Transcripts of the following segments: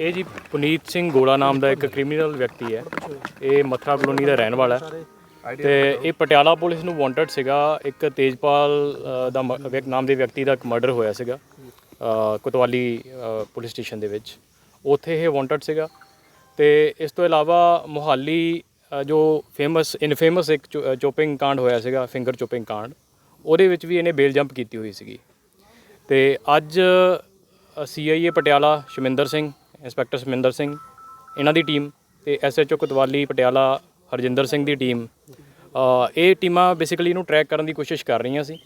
ਇਹ ਜੀ ਪੁਨੀਤ ਸਿੰਘ ਗੋਲਾ ਨਾਮ ਦਾ ਇੱਕ ਕ੍ਰਿਮੀਨਲ ਵਿਅਕਤੀ ਹੈ। ਇਹ ਮਥਰਾ ਕਲੋਨੀ ਦਾ ਰਹਿਣ ਵਾਲਾ ਹੈ। ਤੇ ਇਹ ਪਟਿਆਲਾ ਪੁਲਿਸ ਨੂੰ ਵਾਂਟਡ ਸੀਗਾ। ਇੱਕ ਤੇਜਪਾਲ ਦਾ ਮ- ਵਿਅਕ- ਨਾਮ ਦੇ ਵਿਅਕਤੀ ਦਾ ਇੱਕ ਮਰਡਰ ਹੋਇਆ ਸੀਗਾ ਕੁਤਵਾਲੀ ਪੁਲਿਸ ਸਟੇਸ਼ਨ ਦੇ ਵਿੱਚ। ਉੱਥੇ ਇਹ ਵਾਂਟਡ ਸੀਗਾ। ਤੇ ਇਸ ਤੋਂ ਇਲਾਵਾ ਮੁਹਾਲੀ ਜੋ ਫੇਮਸ ਇਨਫੇਮਸ ਇੱਕ ਚੋਪਿੰਗ ਕਾਂਡ ਹੋਇਆ ਸੀਗਾ ਫਿੰਗਰ ਚੋਪਿੰਗ ਕਾਂਡ, ਉਹਦੇ ਵਿੱਚ ਵੀ ਇਹਨੇ ਬੇਲ ਜੰਪ ਕੀਤੀ ਹੋਈ ਸੀਗੀ। ਤੇ ਅੱਜ ਸੀਆਈਏ ਪਟਿਆਲਾ, ਸ਼ਮਿੰਦਰ ਸਿੰਘ ਇੰਸਪੈਕਟਰ ਸ਼ਮਿੰਦਰ ਸਿੰਘ, ਇਹਨਾਂ ਦੀ ਟੀਮ ਤੇ ਐਸਐਚਓ ਕੋਤਵਾਲੀ, ਪਟਿਆਲਾ, ਹਰਜਿੰਦਰ ਸਿੰਘ ਦੀ ਟੀਮ। ਇਹ ਟੀਮਾਂ ਬੇਸਿਕਲੀ ਇਹਨੂੰ ਟਰੈਕ ਕਰਨ ਦੀ ਕੋਸ਼ਿਸ਼ ਕਰ ਰਹੀਆਂ ਸੀ।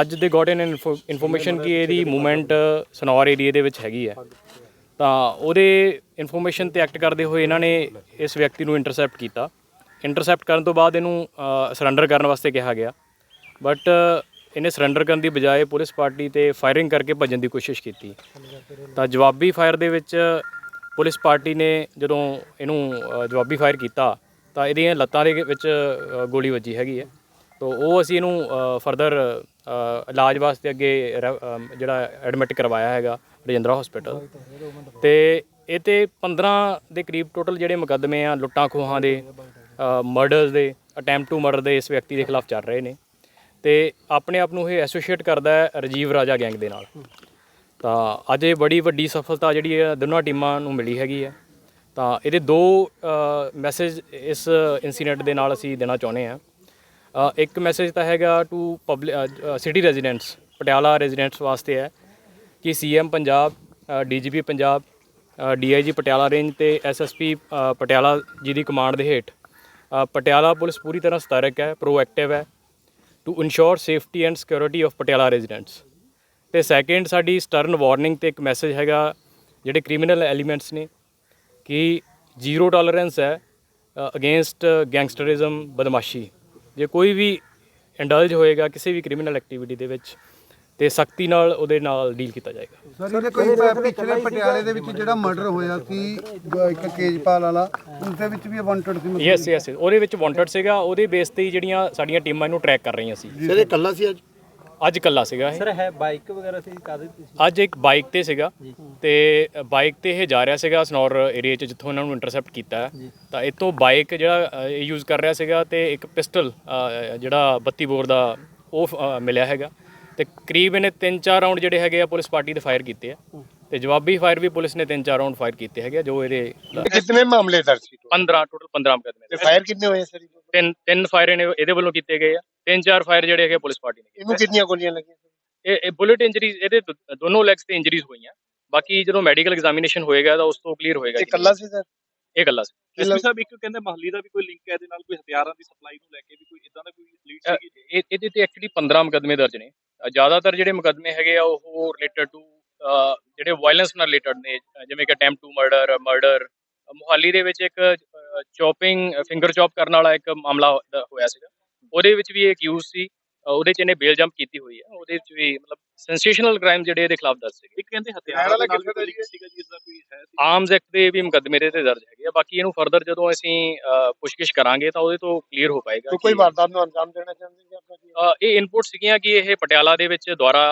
ਅੱਜ ਦੇ ਗੋਟ ਇਨ ਇਨਫੋਰਮੇਸ਼ਨ ਕਿ ਇਹਦੀ ਮੂਵਮੈਂਟ ਸਨੌਰ ਏਰੀਆ ਦੇ ਵਿੱਚ ਹੈਗੀ ਹੈ। ਤਾਂ ਉਹਦੇ ਇਨਫੋਰਮੇਸ਼ਨ ਤੇ ਐਕਟ ਕਰਦੇ ਹੋਏ ਇਹਨਾਂ ਨੇ ਇਸ ਵਿਅਕਤੀ ਨੂੰ ਇੰਟਰਸੈਪਟ ਕੀਤਾ। ਇੰਟਰਸੈਪਟ ਕਰਨ ਤੋਂ ਬਾਅਦ ਇਹਨੂੰ ਸਰੈਂਡਰ ਕਰਨ ਵਾਸਤੇ ਕਿਹਾ ਗਿਆ। ਬਟ ਇਹਨੇ ਸਰੈਂਡਰ ਕਰਨ ਦੀ ਬਜਾਏ ਪੁਲਿਸ ਪਾਰਟੀ ਤੇ ਫਾਇਰਿੰਗ ਕਰਕੇ ਭੱਜਣ ਦੀ ਕੋਸ਼ਿਸ਼ ਕੀਤੀ। ਤਾਂ ਜਵਾਬੀ ਫਾਇਰ ਦੇ ਵਿੱਚ ਪੁਲਿਸ ਪਾਰਟੀ ਨੇ ਜਦੋਂ ਇਹਨੂੰ ਅ, ਜਵਾਬੀ ਫਾਇਰ ਕੀਤਾ ਤਾਂ ਇਹਦੀਆਂ ਲੱਤਾਂ ਦੇ ਵਿੱਚ ਅ, ਗੋਲੀ ਵੱਜੀ ਹੈਗੀ ਹੈ। ਤਾਂ ਉਹ ਅਸੀਂ ਇਹਨੂੰ ਫਰਦਰ ਇਲਾਜ ਵਾਸਤੇ ਅੱਗੇ ਰੈ- ਅ, ਜਿਹੜਾ ਐਡਮਿਟ ਕਰਵਾਇਆ ਹੈਗਾ ਰਜਿੰਦਰਾ ਹਸਪੀਟਲ ਤੇ ਇਹ ਤੇ 15 ਦੇ ਕਰੀਬ ਟੋਟਲ ਜਿਹੜੇ ਮੁਕੱਦਮੇ ਆ ਲੁੱਟਾਂ ਖੋਹਾਂ ਦੇ ਮਰਡਰਸ ਦੇ ਅਟੈਂਪਟ ਟੂ ਮਰਡਰ ਦੇ ਇਸ ਵਿਅਕਤੀ ਦੇ ਖਿਲਾਫ ਚੱਲ ਰਹੇ ਨੇ। ਤੇ ਆਪਣੇ ਆਪ ਨੂੰ ਇਹ ਐਸੋਸੀਏਟ ਕਰਦਾ ਹੈ ਰਜੀਵ ਰਾਜਾ ਗੈਂਗ ਦੇ ਨਾਲ। ਤਾਂ ਅੱਜ ਇਹ ਬੜੀ ਵੱਡੀ ਸਫਲਤਾ ਜਿਹੜੀ ਹੈ ਦੋਨਾਂ ਟੀਮਾਂ ਨੂੰ ਮਿਲੀ ਹੈਗੀ ਹੈ। ਤਾਂ ਇਹਦੇ ਦੋ ਮੈਸੇਜ ਇਸ ਇਨਸੀਡੈਂਟ ਦੇ ਨਾਲ ਅਸੀਂ ਦੇਣਾ ਚਾਹੁੰਦੇ ਹਾਂ। ਇੱਕ ਮੈਸੇਜ ਤਾਂ ਹੈਗਾ to public city residents Patiala residents ਵਾਸਤੇ ਹੈ ਕਿ CM Punjab DGP Punjab DIG Patiala range ਤੇ ਐਸਐਸਪੀ ਪਟਿਆਲਾ ਜੀ ਦੀ ਕਮਾਂਡ ਦੇ ਹੇਠ ਪਟਿਆਲਾ ਪੁਲਿਸ ਪੂਰੀ ਤਰ੍ਹਾਂ ਸਤਰਕ ਹੈ ਪ੍ਰੋਐਕਟਿਵ ਹੈ। To ensure safety and security of Patiala residents ਤੇ ਸੈਕੰਡ ਸਾਡੀ ਸਟਰਨ ਵਾਰਨਿੰਗ ਤੇ ਇੱਕ ਮੈਸੇਜ ਹੈਗਾ, ਜਿਹੜੇ ਕ੍ਰਿਮੀਨਲ ਐਲੀਮੈਂਟਸ ਨੇ, ਕਿ ਜ਼ੀਰੋ ਟੋਲਰੈਂਸ ਹੈ ਅਗੇਂਸਟ ਗੈਂਗਸਟਰਿਜ਼ਮ ਬਦਮਾਸ਼ੀ। ਜੇ ਕੋਈ ਵੀ ਇੰਡਲਜ ਹੋਏਗਾ ਕਿਸੇ ਵੀ ਕ੍ਰਿਮੀਨਲ ਐਕਟੀਵਿਟੀ ਦੇ ਵਿੱਚ ਤੇ ਸਖਤੀ ਨਾਲ ਉਹਦੇ ਨਾਲ ਡੀਲ ਕੀਤਾ ਜਾਏਗਾ। ਸਰ ਇਹਦੇ ਕੋਈ ਪ- ਪਿਛਲੇ ਪਟਿਆਲੇ ਦੇ ਵਿੱਚ ਜਿਹੜਾ ਮਰਡਰ ਹੋਇਆ ਸੀ ਗ- ਇੱਕ ਕੇਜਪਾਲ ਵਾਲਾ ਉਸ ਦੇ ਵਿੱਚ ਵੀ ਵਾਂਟਡ ਸੀ ਮਤਲਬ? ਯੈਸ ਯੈਸ ਉਹਦੇ ਵਿੱਚ ਵਾਂਟਡ ਸੀਗਾ ਉਹਦੇ ਬੇਸ ਤੇ ਹੀ ਜਿਹੜੀਆਂ ਸਾਡੀਆਂ ਟੀਮਾਂ ਇਹਨੂੰ ਟਰੈਕ ਕਰ ਰਹੀਆਂ ਸੀ। ਸਰ ਇਹ ਕੱਲਾ ਸੀ ਅੱਜ? ਅੱਜ ਕੱਲਾ ਸੀਗਾ ਇਹ। ਸਰ ਹੈ ਬਾਈਕ ਵਗੈਰਾ ਸੀ ਕਾਦੇ ਤੇ ਸੀ? ਅੱਜ ਇੱਕ ਬਾਈਕ ਤੇ ਸੀਗਾ ਤੇ ਬਾਈਕ ਤੇ ਇਹ ਜਾ ਰਿਹਾ ਸੀਗਾ ਸਨੌਰ ਏਰੀਆ ਚ ਜਿੱਥੋਂ ਇਹਨਾਂ ਨੂੰ ਇੰਟਰਸੈਪਟ ਕੀਤਾ। ਹੈ। ਤਾਂ ਇਤੋਂ ਬਾਈਕ ਜਿਹੜਾ ਯੂਜ਼ ਕਰ ਰਿਹਾ ਸੀਗਾ ਤੇ ਇੱਕ ਪਿਸਟਲ ਜਿਹੜਾ 32 ਬੋਰ ਦਾ ਉਹ ਅ, ਮਿਲਿਆ ਹੈਗਾ। ਤੇ ਕਰੀਬ ਇਹਨੇ 3-4 ਰਾਉਂਡ ਜਿਹੜੇ ਹੈਗੇ ਆ ਪੁਲਿਸ ਪਾਰਟੀ ਦੇ ਫਾਇਰ ਕੀਤੇ ਆ। ਤੇ ਜਵਾਬੀ ਫਾਇਰ ਵੀ ਪੁਲਿਸ ਨੇ 3-4 ਰਾਉਂਡ ਫਾਇਰ ਕੀਤੇ ਹੈਗੇ ਆ, ਜੋ ਇਹਦੇ ਕਿੰਨੇ ਮਾਮਲੇ ਦਰਜ ਸੀ 15 ਟੋਟਲ 15 ਮੁਕੱਦਮੇ ਤੇ ਫਾਇਰ ਕਿੰਨੇ ਹੋਏ ਸਰ? ਤਿੰਨ ਤਿੰਨ ਫਾਇਰ ਇਹਨੇ ਇਹਦੇ ਵੱਲੋਂ ਕੀਤੇ ਗਏ ਆ। ਤਿੰਨ ਚਾਰ ਫਾਇਰ ਜਿਹੜੇ ਹੈਗੇ ਪੁਲਿਸ ਪਾਰਟੀ ਨੇ ਕੀਤੇ। ਇਹਨੂੰ ਕਿੰਨੀਆਂ ਗੋਲੀਆਂ ਲੱਗੀਆਂ ਇਹ ਇਹ ਬੁਲੇਟ ਇੰਜਰੀਜ਼ ਇਹਦੇ ਦੋ- ਦੋਨੋਂ ਲੈਗਸ ਤੇ ਇੰਜਰੀਜ਼ ਹੋਈਆਂ। ਬਾਕੀ ਜਦੋਂ ਮੈਡੀਕਲ ਐਗਜ਼ਾਮੀਨੇਸ਼ਨ ਹੋਏਗਾ ਤਾਂ ਉਸ ਤੋਂ ਕਲੀਅਰ ਹੋਏਗਾ ਇਹ ਕਿ ਕੱਲਾ ਸੀ ਸਰ? ਇਹ ਗੱਲਾਂ ਸੀ। ਐਸਪੀ ਸਾਹਿਬ ਇੱਕ ਕਹਿੰਦੇ ਮਹੱਲੀ ਦਾ ਵੀ ਕੋਈ ਲਿੰਕ ਹੈ ਇਹਦੇ ਨਾਲ ਕੋਈ ਹਥਿਆਰਾਂ ਦੀ ਸਪਲਾਈ ਨੂੰ ਲੈ ਕੇ ਵੀ ਕੋਈ ਇਦਾਂ ਦਾ ਕੋਈ ਲੀਡ ਸੀਗੀ? ਇਹ ਇਹਦੇ ਤੇ ਐਕਚੁਅਲੀ 15 ਮੁਕੱਦਮੇ ਦਰਜ ਨੇ। ਜ਼ਿਆਦਾਤਰ ਜਿਹੜੇ ਮੁਕੱਦਮੇ ਹੈਗੇ ਆ ਉਹ ਰਿਲੇਟਡ ਟੂ ਜਿਹੜੇ ਵਾਇਲੈਂਸ ਨਾਲ ਰਿਲੇਟਡ ਨੇ ਜਿਵੇਂ ਕਿ attempt to murder murder Mohali ਦੇ ਵਿੱਚ ਇੱਕ ਚੌਪਿੰਗ ਫਿੰਗਰ ਚੌਪ ਕਰਨ ਵਾਲਾ ਇੱਕ ਮਾਮਲਾ ਹੋਇਆ ਸੀਗਾ। ਉਹਦੇ ਵਿੱਚ ਵੀ ਇਹ ਅਕਿਊਜ਼ ਸੀ ਉਹਦੇ ਚ ਇਹਨੇ ਬੇਲ ਜੰਪ ਕੀਤੀ ਹੋਈ ਹੈ। ਉਹਦੇ ਵਿੱਚ ਵੀ ਮਤਲਬ ਸੈਂਸੇਸ਼ਨਲ ਕ੍ਰਾਈਮ ਜਿਹੜੇ ਇਹਦੇ ਖਿਲਾਫ ਦਰਜ ਸੀਗੇ। ਇੱਕ ਕਹਿੰਦੇ ਹਥਿਆਰਾਂ ਵਾਲਾ ਦੇ ਕਿੱਥੇ ਦਾ? ਲਿੰਕ ਸੀਗਾ ਜੀ ਇਸਦਾ ਕੋਈ ਹੈ ਆਰਮਸ ਐਕਟ ਦੇ ਵੀ ਮੁਕੱਦਮੇ ਇਹਦੇ ਤੇ ਦਰਜ ਹੈਗੇ ਆ। ਬਾਕੀ ਇਹਨੂੰ ਫਰਦਰ ਜਦੋਂ ਅਸੀਂ ਪੁੱਛਗਿੱਛ ਕਰਾਂਗੇ ਤਾਂ ਉਹਦੇ ਤੋਂ ਕਲੀਅਰ ਹੋ ਪਾਏਗਾ ਕੋਈ ਵਾਰਦਾਤ ਨੂੰ ਅੰਜਾਮ ਦੇਣਾ ਚਾਹੁੰਦੇ? ਇਹ ਇਨਪੁਟ ਸੀਗੀਆਂ ਕਿ ਇਹ ਪਟਿਆਲਾ ਦੇ ਵਿੱਚ ਦੁਆਰਾ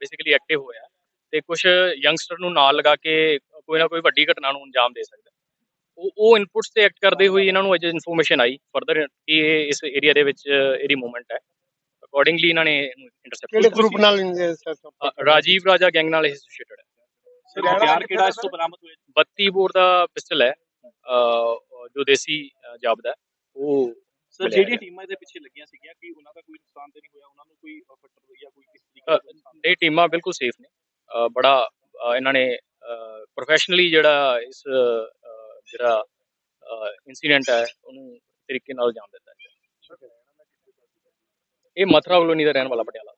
ਬੇਸਿਕਲੀ ਐਕਟਿਵ ਹੋਇਆ ਤੇ ਕੁਝ ਯੰਗਸਟਰ ਨੂੰ ਨਾਲ ਲਗਾ ਕੇ ਕੋਈ ਨਾ ਕੋਈ ਵੱਡੀ ਘਟਨਾ ਨੂੰ ਅੰਜਾਮ ਦੇ ਸਕਦਾ ਉਹ ਉਹ ਇਨਪੁਟਸ ਤੇ ਐਕਟ ਕਰਦੇ ਹੋਏ ਇਹਨਾਂ ਨੂੰ ਅਜੇ ਇਨਫੋਰਮੇਸ਼ਨ ਆਈ ਫਰਦਰ ਕਿ ਇਹ ਇਸ ਏਰੀਆ ਦੇ ਵਿੱਚ ਇਹਦੀ ਮੂਵਮੈਂਟ ਹੈ। ਅਕੋਰਡਿੰਗਲੀ ਇਹਨਾਂ ਨੇ ਇਹਨੂੰ ਕਿਹੜੇ ਇੰਟਰਸੈਪਟ ਗਰੁੱਪ ਨਾਲ ਰਾਜੀਵ ਰਾਜਾ ਗੈਂਗ ਨਾਲ ਐਸੋਸੀਏਟਡ ਹੈ। ਸਰ ਹਥਿਆਰ ਕਿਹੜਾ ਇਸ ਤੋਂ ਬਰਾਮਦ ਹੋਇਆ? 32 ਬੋਰ ਦਾ ਪਿਸਟਲ ਹੈ ਜੋ ਦੇਸੀ ਹੈ। ਉਹ ਸਰ ਹੈ। ਟੀਮਾਂ ਇਹਦੇ ਪਿੱਛੇ ਲੱਗੀਆਂ ਸੀਗੀਆਂ ਕਿ ਉਹਨਾਂ ਦਾ ਕੋਈ ਨੁਕਸਾਨ ਤੇ ਨਹੀਂ ਹੋਇਆ ਉਹਨਾਂ ਨੂੰ ਕੋਈ ਫੱਟਰ ਜਾਂ ਕੋਈ ਕਿਸ ਤਰੀਕੇ ਅ, ਦਾ ਨੁਕਸਾਨ ਇਹ ਟੀਮਾਂ ਬਿਲਕੁਲ ਸੇਫ ਨੇ। ਬੜਾ ਇਹਨਾਂ ਨੇ ਪ੍ਰੋਫੈਸ਼ਨਲੀ ਜਿਹੜਾ ਇਸ ਜਿਹੜਾ ਇਨਸੀਡੈਂਟ ਹੈ, ਉਹਨੂੰ ਤਰੀਕੇ ਨਾਲ ਜਾਣ ਦਿੱਤਾ। ਇਹ ਮਥਰਾ ਕਲੋਨੀ ਦਾ ਰਹਿਣ ਵਾਲਾ ਪਟਿਆਲਾ।